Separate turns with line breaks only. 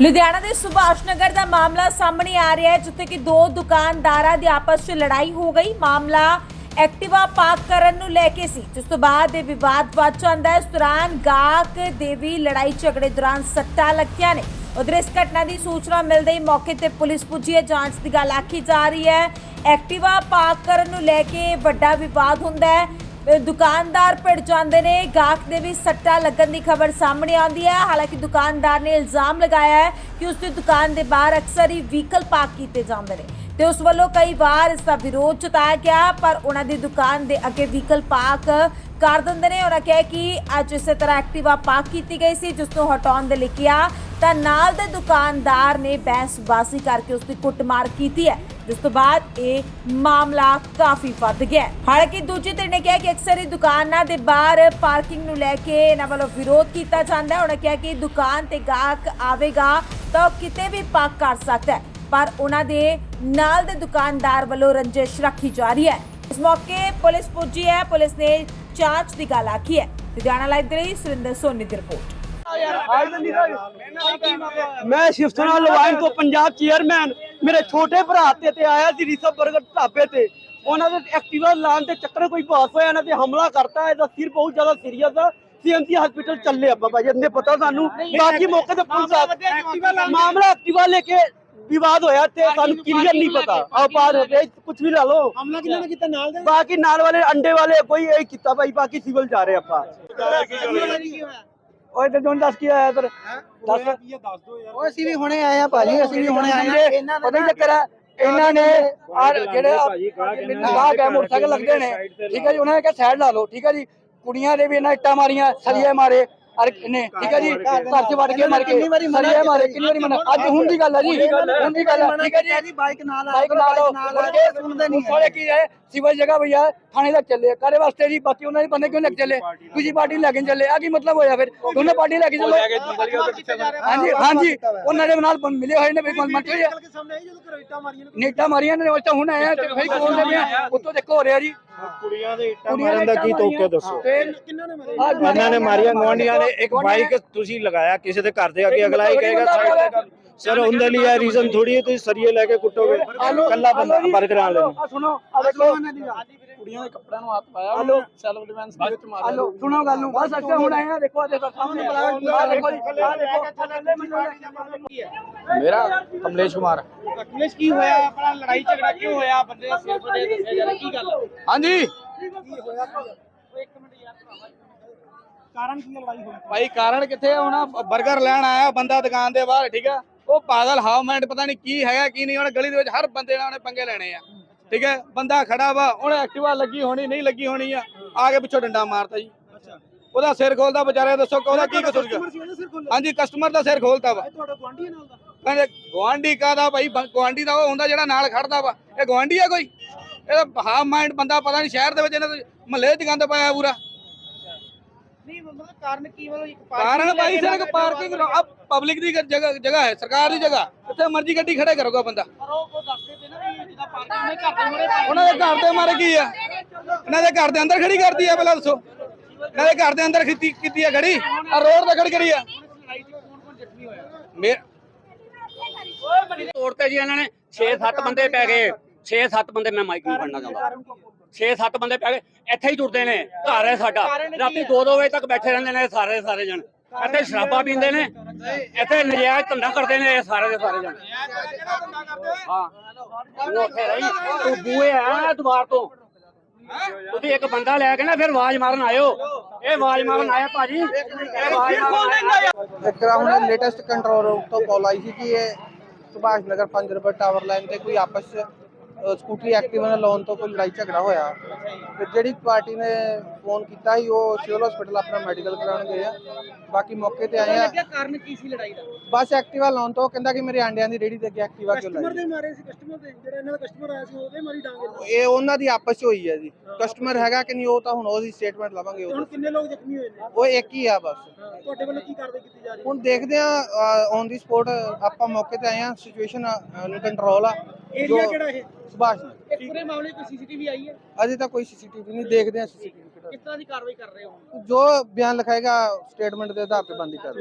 ਲੁਧਿਆਣਾ ਦੇ ਸੁਭਾਸ਼ ਨਗਰ ਦਾ ਮਾਮਲਾ ਸਾਹਮਣੇ ਆ ਰਿਹਾ ਹੈ, ਜਿੱਥੇ ਕਿ ਦੋ ਦੁਕਾਨਦਾਰਾਂ ਦੀ ਆਪਸ 'ਚ ਲੜਾਈ ਹੋ ਗਈ। ਮਾਮਲਾ ਐਕਟਿਵਾ ਪਾਰਕ ਕਰਨ ਨੂੰ ਲੈ ਕੇ ਸੀ, ਜਿਸ ਤੋਂ ਬਾਅਦ ਇਹ ਵਿਵਾਦ ਵੱਧ ਜਾਂਦਾ ਹੈ। ਇਸ ਦੌਰਾਨ ਗਾਹਕ ਦੇ ਵੀ ਲੜਾਈ ਝਗੜੇ ਦੌਰਾਨ ਸੱਟਾਂ ਲੱਗੀਆਂ ਨੇ। ਉਧਰ ਇਸ ਘਟਨਾ ਦੀ ਸੂਚਨਾ ਮਿਲਦੇ ਹੀ ਮੌਕੇ ਤੇ ਪੁਲਿਸ ਪੁੱਜੀ ਹੈ। ਜਾਂਚ ਦੀ ਗੱਲ ਆਖੀ ਜਾ ਰਹੀ ਹੈ, ਐਕਟਿਵਾ ਪਾਰਕ ਕਰਨ ਨੂੰ ਲੈ ਕੇ ਵੱਡਾ ਵਿਵਾਦ ਹੁੰਦਾ ਹੈ। ਦੁਕਾਨਦਾਰ ਭਿੜ ਜਾਂਦੇ ਨੇ। ਗਾਹਕ ਦੇ ਵੀ ਸੱਟਾ ਲੱਗਣ ਦੀ ਖਬਰ ਸਾਹਮਣੇ ਆਉਂਦੀ ਹੈ। ਹਾਲਾਂਕਿ ਦੁਕਾਨਦਾਰ ਨੇ ਇਲਜ਼ਾਮ ਲਗਾਇਆ ਹੈ ਕਿ ਉਸ ਦੀ ਦੁਕਾਨ ਦੇ ਬਾਹਰ ਅਕਸਰ ਹੀ ਵਹੀਕਲ ਪਾਰਕ ਕੀਤੇ ਜਾਂਦੇ ਨੇ। ਤੇ ਉਸ ਵੱਲੋਂ ਕਈ ਵਾਰ ਇਸ ਦਾ ਵਿਰੋਧ ਜਤਾਇਆ ਗਿਆ, ਪਰ ਉਹਨਾਂ ਦੀ ਦੁਕਾਨ ਦੇ ਅੱਗੇ ਵਹੀਕਲ ਪਾਰਕ ਕਰ ਦਿੰਦੇ ਨੇ। ਉਹਨਾਂ ਕਿਹਾ ਕਿ ਅੱਜ ਇਸੇ ਤਰ੍ਹਾਂ ਐਕਟਿਵਾ ਪਾਰਕ ਕੀਤੀ ਗਈ ਸੀ, ਜਿਸ ਨੂੰ ਹਟਾਉਣ ਦੇ ਲਈ ਕਿਹਾ। ਤਾਂ ਨਾਲ ਦੇ ਦੁਕਾਨਦਾਰ ਨੇ ਬਹਿਸਬਾਜ਼ੀ ਕਰਕੇ ਉਸ ਦੀ ਕੁੱਟਮਾਰ ਕੀਤੀ ਹੈ, ਜਿਸ ਤੋਂ ਬਾਅਦ ਇਹ ਮਾਮਲਾ ਕਾਫੀ ਵੱਧ ਗਿਆ ਹਾਲਾਂਕਿ ਦੂਜੀ ਧਿਰ ਨੇ ਕਿਹਾ ਕਿ ਅਕਸਰ ਹੀ ਦੁਕਾਨਾਂ ਦੇ ਬਾਹਰ ਪਾਰਕਿੰਗ ਨੂੰ ਲੈ ਕੇ ਇਹਨਾਂ ਵੱਲੋਂ ਵਿਰੋਧ ਕੀਤਾ ਜਾਂਦਾ ਹੈ। ਉਹਨਾਂ ਕਿਹਾ ਕਿ ਦੁਕਾਨ ਤੇ ਗਾਹਕ ਆਵੇਗਾ ਤਾਂ ਉਹ ਕਿਤੇ ਵੀ ਪਾਰਕ ਕਰ ਸਕਦਾ ਹੈ, ਪਰ ਉਹਨਾਂ ਦੇ ਨਾਲ ਦੇ ਦੁਕਾਨਦਾਰ ਵੱਲੋਂ ਰੰਜਿਸ਼ ਰੱਖੀ ਜਾ ਰਹੀ ਹੈ। ਇਸ ਮੌਕੇ ਪੁਲਿਸ ਪੁੱਜੀ ਹੈ। ਪੁਲਿਸ ਨੇ ਜਾਂਚ ਦੀ ਗੱਲ ਆਖੀ ਹੈ। ਲੁਧਿਆਣਾ ਲਾਈਵ ਦੇ ਲਈ ਸੁਰਿੰਦਰ ਸੋਨੀ ਦੀ ਰਿਪੋਰਟ।
ਮੈਂ ਸ਼ਿਵਸਨਾ ਲਵਾਈਨ ਤੋਂ ਪੰਜਾਬ ਚੇਅਰਮੈਨ ਮੇਰੇ ਛੋਟੇ ਭਰਾ ਤੇ ਤੇ ਆਇਆ ਸੀ ਰਿਸ਼ਵ ਬਰਗਰ ਢਾਬੇ ਤੇ। ਉਹਨਾਂ ਦੇ ਐਕਟਿਵਾ ਲਾਉਣ ਦੇ ਚੱਕਰ ਕੋਈ ਬਾਸ ਹੋਇਆ ਇਹਨਾਂ ਤੇ ਹਮਲਾ ਕਰਤਾ ਇਹਦਾ ਸਿਰ ਬਹੁਤ ਜ਼ਿਆਦਾ ਸੀਰੀਅਸ ਆ। ਸੀਐਮਸੀ ਹਸਪੀਟਲ ਚੱਲੇ ਆਪਾਂ ਭਾਜੀ ਇਹਨੇ ਪਤਾ ਸਾਨੂੰ। ਬਾਕੀ ਮੌਕੇ ਤੇ ਪੁਲਿਸ ਆ ਮਾਮਲਾ ਐਕਟਿਵਾ ਲੈ ਕੇ ਵਿਵਾਦ ਹੋਇਆ ਤੇ ਸਾਨੂੰ ਕਲੀਅਰ ਨਹੀਂ ਪਤਾ। ਆ ਬਾਹਰ ਹੋ? ਗਏ ਕੁਝ ਵੀ ਲਾ ਲਓ।
ਹਮਲਾ ਕਿਹਨਾਂ ਨੇ ਕੀਤਾ? ਨਾਲ ਦੇ?
ਬਾਕੀ ਨਾਲ ਵਾਲੇ ਅੰਡੇ ਵਾਲੇ ਕੋਈ ਇਹ ਕੀਤਾ ਭਾਈ ਬਾਕੀ ਸਿਵਲ ਜਾ ਰਹੇ ਆਪਾਂ। ਓਏ ਤੇ ਤੁਹਾਨੂੰ ਦੱਸ ਕੀ ਆਇਆ ਇਧਰ? ਦੱਸ।
ਕੀ ਦੱਸ ਦੋ ਯਾਰ।
ਉਹ ਅਸੀਂ ਵੀ ਹੁਣੇ ਆਏ ਆ ਭਾਜੀ ਅਸੀਂ ਵੀ ਹੁਣੇ ਆਏ ਆ। ਇਹਨਾਂ ਨੇ
ਪਤਾ ਹੀ ਚੱਕਰ ਹੈ ਇਹਨਾਂ ਨੇ ਆਹ ਜਿਹੜੇ ਗਾਹ ਗਏ ਮੋਟਰਸਾਈਕਲ ਲੱਗਦੇ ਨੇ। ਠੀਕ ਹੈ ਜੀ ਉਹਨਾਂ ਨੇ ਕਿਹਾ ਸਾਈਡ ਲਾ ਲਓ ਠੀਕ ਹੈ ਜੀ। ਕੁੜੀਆਂ ਦੇ ਵੀ ਇਹਨਾਂ ਇੱਟਾਂ ਮਾਰੀਆਂ ਸਰੀਏ ਮਾਰੇ। ਅਰ ਨੇ ਠੀਕ ਹੈ ਜੀ? ਘਰ ਚ ਵੜ ਕੇ ਮਾਰ ਕੇ
ਕਿੰਨੀ ਵਾਰੀ
ਸਰੀਏ ਮਾਰੇ ਕਿੰਨੀ ਵਾਰੀ ਮਨਾ ਅੱਜ ਹੁਣ ਦੀ ਗੱਲ ਹੈ ਜੀ ਹੁਣ ਦੀ ਗੱਲ ਹੈ। ਠੀਕ ਹੈ ਜੀ?
ਬਾਈਕ ਨਾਲ ਆ
ਬਾਈਕ ਨਾਲ ਲਓ
ਨਾਲ ਸੁਣਦੇ ਨਹੀਂ
ਸਾਰੇ ਕੀ ਹੈ? ਸਿਵਲ ਜਗ੍ਹਾ ਭਈਆ ਥਾਣੇ ਤੱਕ ਚੱਲੇ ਕਾਰੇ ਵਾਸਤੇ ਜੀ ਬਾਕੀ ਉਹਨਾਂ ਦੇ ਬੰਦੇ ਕਿਉਂ ਲੱਗ ਚੱਲੇ? ਦੂਜੀ ਪਾਰਟੀ ਲੈ ਕੇ ਚੱਲੇ ਆ ਕੀ ਮਤਲਬ ਹੋਇਆ ਫਿਰ? ਦੋਨੇ ਪਾਰਟੀ ਲੈ ਕੇ ਚੱਲੋ। ਹਾਂਜੀ ਹਾਂਜੀ। ਉਹਨਾਂ ਦੇ ਨਾਲ ਮਿਲੇ ਹੋਏ ਨੇ ਕੇ
ਕੇ ਜਦੋਂ ਕਰੇਟਾ ਮਾਰੀਆਂ ਨੇ।
ਨੀਟਾ ਮਾਰੀਆਂ ਨੇ ਉਹ ਤਾਂ ਹੁਣ ਆਇਆ ਤੇ ਫੇਰ ਕੋਲ ਦੇ ਪਿਆ ਉੱਤੋਂ ਦੇਖੋ ਹੋ ਰਿਹਾ ਜੀ।
ਕੁੜੀਆਂ ਦੇ ਇੱਟਾਂ
ਮਾਰਨ ਦਾ ਕੀ ਤੋਕੇ ਦੱਸੋ?
ਕਿੰਨਾਂ ਨੇ ਮਾਰੇ
ਇਹਨਾਂ ਨੇ ਮਾਰੀਆਂ ਗਵਾਂਡੀਆਂ ਨੇ ਇੱਕ ਬਾਈਕ ਤੁਸੀਂ ਲਗਾਇਆ ਕਿਸੇ ਦੇ ਘਰ ਦੇ ਅੱਗੇ ਅਗਲਾ ਹੀ ਕਹੇਗਾ ਸਾਈਡ ਤੇ ਕਰ ਸਰ ਉਹਦੇ ਲਈ ਇਹ ਰੀਜ਼ਨ ਥੋੜੀ ਹੈ ਤੁਸੀਂ ਸਰੀਏ ਲੈ ਕੇ ਕੁੱਟੋਗੇ। ਕੱਲਾ ਬੰਦਾ ਬਰਗਰਾਂ ਲੈ
ਆ ਸੁਣੋ ਆ ਦੇਖੋ।
ਕੁੜੀਆਂ ਦੇ ਕੱਪੜਿਆਂ ਨੂੰ ਹੱਥ ਪਾਇਆ ਉਹਨੂੰ ਸੈਲਫ ਡਿਫੈਂਸ ਦੇ ਵਿੱਚ ਮਾਰਿਆ
ਹਲੋ ਸੁਣੋ ਗੱਲ ਨੂੰ। ਬਸ ਅੱਛਾ ਹੁਣ ਆਇਆ ਦੇਖੋ ਆ ਦੇਖੋ ਸਾਹਮਣੇ ਆ ਦੇਖੋ ਜੀ ਆ ਦੇਖੋ
ਮੇਰਾ ਕਮਲੇਸ਼ ਕੁਮਾਰ।
ਅਖਿਲੇਸ਼ ਕੀ ਹੋਇਆ? ਆਪਣਾ ਲੜਾਈ ਝਗੜਾ ਕਿਉਂ ਹੋਇਆ? ਬੰਦੇ ਦੇ ਸਿਰ ਫਟੇ ਦੱਸਿਆ ਜਾ ਰਿਹਾ ਕੀ ਗੱਲ
ਹਾਂਜੀ।
ਕਾਰਨ ਕੀ ਹੈ ਲੜਾਈ ਹੋਈ
ਭਾਈ ਕਾਰਨ ਕਿੱਥੇ ਆ? ਹੁਣ 버ਗਰ ਲੈਣ ਆਇਆ ਬੰਦਾ ਦੁਕਾਨ ਦੇ ਬਾਹਰ ਠੀਕ ਆ? ਉਹ ਪਾਗਲ ਹਾਵ ਮਾਈਂਡ ਪਤਾ ਨਹੀਂ ਕੀ ਹੈਗਾ ਕੀ ਨਹੀਂ ਉਹਨੇ ਗਲੀ ਦੇ ਵਿੱਚ ਹਰ ਬੰਦੇ ਨਾਲ ਉਹਨੇ ਪੰਗੇ ਲੈਣੇ ਆ। ਠੀਕ ਹੈ? ਬੰਦਾ ਖੜਾ ਵਾ ਉਹਨੇ ਐਕਟਿਵਾ ਲੱਗੀ ਹੋਣੀ ਨਹੀਂ ਲੱਗੀ ਹੋਣੀ ਆ ਆ ਕੇ ਪਿੱਛੋਂ ਡੰਡਾ ਮਾਰਤਾ ਜੀ। ਉਹਦਾ ਸਿਰ ਖੋਲਦਾ ਵਿਚਾਰੇ ਦੱਸੋ ਕਿ ਉਹਦਾ ਕੀ ਕਸੂਰ ਗਿਆ ਹਾਂਜੀ ਕਸਟਮਰ ਦਾ ਸਿਰ ਖੋਲਤਾ ਵਾ।
ਤੁਹਾਡਾ ਗੁਆਂਢੀ ਹੈ ਨਾਲ ਦਾ?
ਕਹਿੰਦੇ ਗਵਾਂਢੀ ਕਾਦਾ ਭਾਈ? ਗਵਾਂਢੀ ਦਾ ਉਹ ਹੁੰਦਾ ਜਿਹੜਾ ਨਾਲ ਖੜਦਾ ਵਾ। ਇਹ ਗਵਾਂਢੀ ਆ ਕੋਈ? ਇਹ ਹਾਫ ਮਾਈਂਡ ਬੰਦਾ ਪਤਾ ਨਹੀਂ ਸ਼ਹਿਰ ਦੇ ਵਿੱਚ ਇਹਨਾਂ ਦੇ ਮਹੱਲੇ 'ਚ ਗੰਦ ਪਾਇਆ ਪੂਰਾ।
ਕਾਰਨ ਕੀ ਮਤਲਬ ਇੱਕ
ਕਾਰਨ ਭਾਈ ਸਿਰਫ ਪਾਰਕਿੰਗ ਆ ਪਬਲਿਕ ਦੀ ਜਗ੍ਹਾ ਜਗ੍ਹਾ ਹੈ ਸਰਕਾਰ ਦੀ ਜਗ੍ਹਾ। ਜਿੱਥੇ ਮਰਜ਼ੀ ਗੱਡੀ ਖੜੇ ਕਰੂਗਾ ਬੰਦਾ।
ਪਰ ਉਹ ਉਹ ਦੱਸਦੇ ਤੇ ਨਾ ਵੀ ਜਿਹਦਾ ਪਾਰਕਿੰਗ ਦੇ
ਉਹਨਾਂ ਦੇ ਘਰ ਦੇ ਮਾਰੇ ਕੀ ਆ? ਇਹਨਾਂ ਦੇ ਘਰ ਦੇ ਅੰਦਰ ਖੜੀ ਕਰਦੀ ਆ, ਪਹਿਲਾਂ ਦੱਸੋ। ਇਹਨਾਂ ਦੇ ਘਰ ਦੇ ਅੰਦਰ ਕੀਤੀ ਕੀਤੀ ਆ ਖੜੀ? ਆ ਰੋਡ ਤੇ ਖੜੀ ਕਰੀ ਆ।
ਲੜਾਈ
ਤੋੜ ਤੇ ਜੀ ਇਹਨਾਂ ਨੇ। 6-7 ਬੰਦੇ ਪੈ ਗਏ। 6-7 ਬੰਦੇ ਮੈਂ ਮਾਈਕ ਨਹੀਂ ਬਣਨਾ ਚਾਹੁੰਦਾ। 6-7 ਬੰਦੇ ਪੈ ਗਏ। ਇੱਥੇ ਹੀ ਟੁੱਟਦੇ ਨੇ। ਘਰ ਹੈ ਸਾਡਾ। ਰਾਤੀ 2-2 ਵਜੇ ਤੱਕ ਬੈਠੇ ਰਹਿੰਦੇ ਨੇ ਸਾਰੇ ਸਾਰੇ ਜਣ। ਇੱਥੇ ਸ਼ਰਾਬਾਂ ਪੀਂਦੇ ਨੇ। ਇੱਥੇ ਨਜਾਇਜ਼ ਧੰਦਾ ਕਰਦੇ ਨੇ ਇਹ ਸਾਰੇ ਦੇ ਸਾਰੇ ਜਣ। ਹਾਂ। ਉਹ ਉੱਥੇ ਰਹੀ। ਤੂੰ ਬੂਏ ਆ ਦੁਬਾਰ ਤੋਂ। ਤੁਸੀਂ ਇੱਕ ਬੰਦਾ ਲੈ ਕੇ ਨਾ ਫਿਰ ਆਵਾਜ਼ ਮਾਰਨ ਆਇਓ। ਇਹ ਆਵਾਜ਼ ਮਾਰਨ ਆਇਆ ਭਾਜੀ। ਇਹ ਆਵਾਜ਼ ਮਾਰਨ ਆਇਆ।
ਇੱਕ ਹੁਣ ਲੇਟੈਸਟ ਕੰਟਰੋਲ ਰੂਮ ਤੋਂ ਕਾਲ ਆਈ ਸੀ ਕਿ ਇਹ ਸੁਭਾਸ਼ ਨਗਰ 5 ਰੁਪਏ ਟਾਵਰ ਲਾਈਨ ਤੇ ਕੋਈ ਆਪਸ 'ਚ ਸਕੂਟਰੀ ਐਕਟਿਵਾ ਨਾਲ ਲਾਉਣ ਤੋਂ ਕੋਈ ਲੜਾਈ ਝਗੜਾ ਹੋਇਆ। ਤੇ ਜਿਹੜੀ ਪਾਰਟੀ ਨੇ ਫੋਨ ਕੀਤਾ ਸੀ ਉਹ ਸਿਵਲ ਹਸਪੀਟਲ ਆਪਣਾ ਮੈਡੀਕਲ ਕਰਾਉਣ ਗਏ ਆ। ਬਾਕੀ ਮੌਕੇ ਤੇ ਆਏ ਆ।
ਲੱਗਿਆ ਕਾਰਨ ਕੀ ਸੀ ਲੜਾਈ ਦਾ?
ਬਸ ਐਕਟਿਵਾ ਲਾਉਣ ਤੋਂ। ਉਹ ਕਹਿੰਦਾ ਕਿ ਮੇਰੇ ਆਂਡਿਆਂ ਦੀ ਰੇੜੀ ਤੇ ਅੱਗੇ ਐਕਟਿਵਾ ਕਿਉਂ
ਕਸਟਮਰ
ਲਾਈ
ਦੇ ਮਾਰੇ ਸੀ ਕਸਟਮਰ ਦੇ ਜਿਹੜਾ ਇਹਨਾਂ ਦਾ ਕਸਟਮਰ ਆਇਆ ਸੀ ਉਹਦੇ ਮਾਰੀ ਡਾਂਗੇ
ਇਹ ਉਹਨਾਂ ਦੀ ਆਪਸ 'ਚ ਹੋਈ ਹੈ ਜੀ ਕਸਟਮਰ ਹੈਗਾ ਕਿ ਨਹੀਂ ਉਹ ਤਾਂ ਹੁਣ ਉਹਦੀ ਸਟੇਟਮੈਂਟ ਲਵਾਂਗੇ
ਹੁਣ
ਉਹ
ਕਿੰਨੇ ਲੋਕ ਜ਼ਖਮੀ ਹੋਏ ਨੇ?
ਉਹ ਇੱਕ ਹੀ ਆ ਬਸ।
ਤੁਹਾਡੇ ਵੱਲੋਂ ਕੀ ਕਾਰਵਾਈ ਕੀਤੀ ਜਾ ਰਹੀ ਹੈ?
ਹੁਣ ਦੇਖਦੇ ਆ ਔਨ ਦੀ ਸਪੋਟ ਆਪਾਂ ਮੌਕੇ ਤੇ ਆਏ ਆ। ਸਿਚੁਏਸ਼ਨ ਨੂੰ ਕੰਟਰੋਲ ਆ।
ਏਰੀਆ ਕਿਹੜਾ ਇਹ?
ਸੁਭਾਸ਼ ਨਗਰ।
ਇਸ ਪੂਰੇ ਮਾਮਲੇ ਕੋਈ ਸੀਸੀਟੀਵੀ ਆਈ ਹੈ?
ਅਜੇ ਤਾਂ ਕੋਈ ਸੀਸੀਟੀਵੀ ਨਹੀਂ ਦੇਖਦੇ ਆ ਸੀਸੀਟੀਵੀ
ਕਿਸ ਤਰ੍ਹਾਂ ਦੀ ਕਾਰਵਾਈ ਕਰ ਰਹੇ ਹੋ?
ਜੋ ਬਿਆਨ ਲਿਖਾਏਗਾ ਸਟੇਟਮੈਂਟ ਦੇ ਆਧਾਰ ਤੇ ਬੰਦੀ ਕਰ